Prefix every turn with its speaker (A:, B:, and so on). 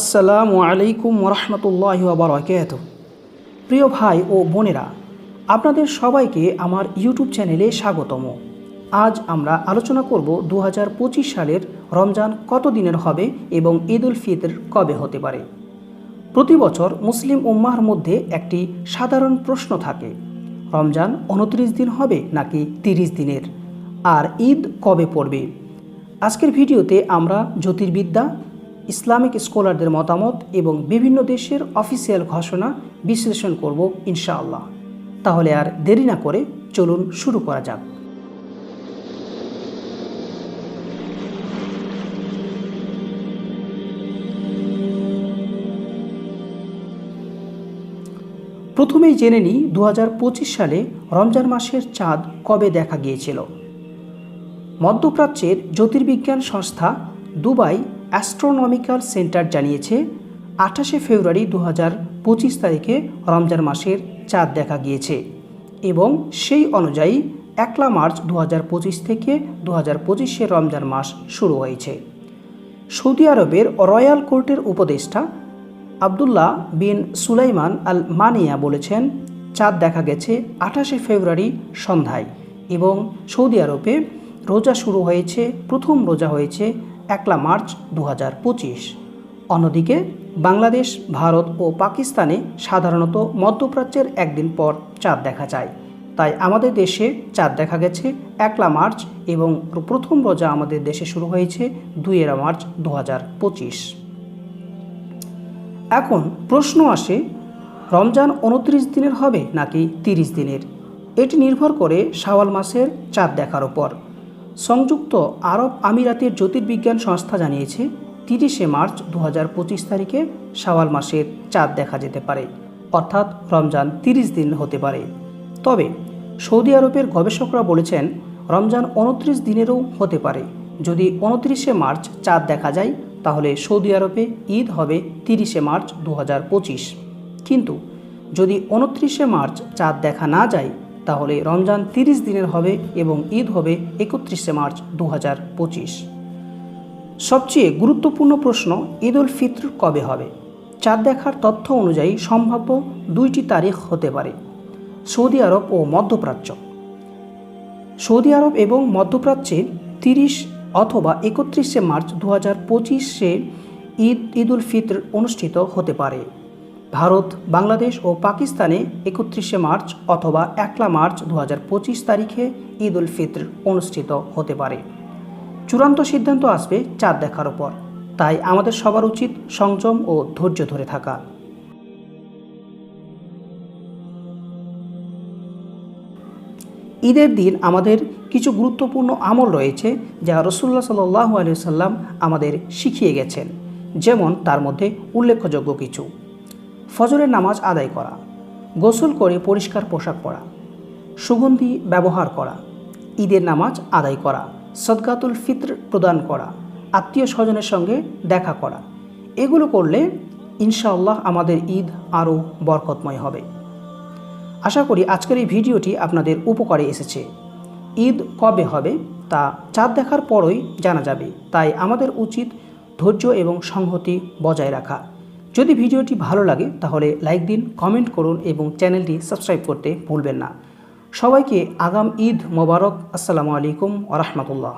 A: আসসালামু আলাইকুম রহমতুল্লাহ বারকাত প্রিয় ভাই ও বোনেরা, আপনাদের সবাইকে আমার ইউটিউব চ্যানেলে স্বাগতম। আজ আমরা আলোচনা করব দু হাজার পঁচিশ সালের রমজান কত দিনের হবে এবং ঈদ উল ফিতর কবে হতে পারে। প্রতি বছর মুসলিম উম্মার মধ্যে একটি সাধারণ প্রশ্ন থাকে, রমজান উনত্রিশ দিন হবে নাকি তিরিশ দিনের? আর ঈদ কবে পড়বে? আজকের ভিডিওতে আমরা জ্যোতির্বিদ্যা ইসলামিক স্কলারদের মতামত এবং বিভিন্ন দেশের অফিসিয়াল ঘোষণা বিশ্লেষণ করব ইনশাআল্লাহ। তাহলে আর দেরি না করে চলুন শুরু করা যাক। প্রথমেই জেনে নিই দু হাজার পঁচিশ সালে রমজান মাসের চাঁদ কবে দেখা গিয়েছিল। মধ্যপ্রাচ্যের জ্যোতির্বিজ্ঞান সংস্থা দুবাই অ্যাস্ট্রোনমিক্যাল সেন্টার জানিয়েছে, আঠাশে ফেব্রুয়ারি দু হাজার পঁচিশ তারিখে রমজান মাসের চাঁদ দেখা গিয়েছে এবং সেই অনুযায়ী একলা মার্চ দু হাজার পঁচিশ থেকে দু হাজার পঁচিশে রমজান মাস শুরু হয়েছে। সৌদি আরবের রয়্যাল কোর্টের উপদেষ্টা আবদুল্লাহ বিন সুলাইমান আল মানিয়া বলেছেন, চাঁদ দেখা গেছে আঠাশে ফেব্রুয়ারি সন্ধ্যায় এবং সৌদি আরবে রোজা শুরু হয়েছে, প্রথম রোজা হয়েছে একলা মার্চ দু হাজার পঁচিশ। অন্যদিকে বাংলাদেশ, ভারত ও পাকিস্তানে সাধারণত মধ্যপ্রাচ্যের একদিন পর চাঁদ দেখা যায়। তাই আমাদের দেশে চাঁদ দেখা গেছে একলা মার্চ এবং প্রথম রোজা আমাদের দেশে শুরু হয়েছে দুইয়েরা মার্চ দু হাজার পঁচিশ। এখন প্রশ্ন আসে, রমজান উনত্রিশ দিনের হবে নাকি তিরিশ দিনের? এটি নির্ভর করে শাওয়াল মাসের চাঁদ দেখার ওপর সংযুক্ত আরব আমিরাতের জ্যোতির্বিজ্ঞান সংস্থা জানিয়েছে, তিরিশে মার্চ দু হাজার পঁচিশ তারিখে শাওয়াল মাসের চাঁদ দেখা যেতে পারে, অর্থাৎ রমজান তিরিশ দিন হতে পারে। তবে সৌদি আরবের গবেষকরা বলেছেন, রমজান উনত্রিশ দিনেরও হতে পারে। যদি উনত্রিশে মার্চ চাঁদ দেখা যায়, তাহলে সৌদি আরবে ঈদ হবে তিরিশে মার্চ দু হাজার পঁচিশ। কিন্তু যদি উনত্রিশে মার্চ চাঁদ দেখা না যায় তাহলে রমজান তিরিশ দিনের হবে এবং ঈদ হবে একত্রিশে মার্চ দু হাজার পঁচিশ। সবচেয়ে গুরুত্বপূর্ণ প্রশ্ন ঈদ উল ফিত্র কবে হবে? চাঁদ দেখার তথ্য অনুযায়ী সম্ভাব্য দুইটি তারিখ হতে পারে, সৌদি আরব ও মধ্যপ্রাচ্য। সৌদি আরব এবং মধ্যপ্রাচ্যে তিরিশ অথবা একত্রিশে মার্চ দু হাজার পঁচিশে ঈদ ঈদ উল ফিত্র অনুষ্ঠিত হতে পারে। ভারত, বাংলাদেশ ও পাকিস্তানে একত্রিশে মার্চ অথবা একলা মার্চ দু হাজার পঁচিশ তারিখে ঈদ উল ফিত্র অনুষ্ঠিত হতে পারে। চূড়ান্ত সিদ্ধান্ত আসবে চাঁদ দেখার ওপর তাই আমাদের সবার উচিত সংযম ও ধৈর্য ধরে থাকা। ঈদের দিন আমাদের কিছু গুরুত্বপূর্ণ আমল রয়েছে যা রসুল্লাহ সাল্লাহ আলিয়া সাল্লাম আমাদের শিখিয়ে গেছেন। যেমন তার মধ্যে উল্লেখযোগ্য কিছু। ফজরের নামাজ আদায় করা, গোসল করে পরিষ্কার পোশাক পরা, সুগন্ধি ব্যবহার করা, ঈদের নামাজ আদায় করা সদগাতুল ফিত্র প্রদান করা, আত্মীয় স্বজনের সঙ্গে দেখা করা, এগুলো করলে ইনশাআল্লাহ আমাদের ঈদ আরও বরকতময় হবে। আশা করি আজকের এই ভিডিওটি আপনাদের উপকারে এসেছে। ঈদ কবে হবে তা চাঁদ দেখার পরই জানা যাবে, তাই আমাদের উচিত ধৈর্য এবং সংহতি বজায় রাখা। যদি ভিডিওটি ভালো লাগে, তাহলে লাইক দিন, কমেন্ট করুন এবং চ্যানেলটি সাবস্ক্রাইব করতে ভুলবেন না। সবাইকে আগাম ঈদ মোবারক। আসসালামু আলাইকুম ওরহমতুল্লাহ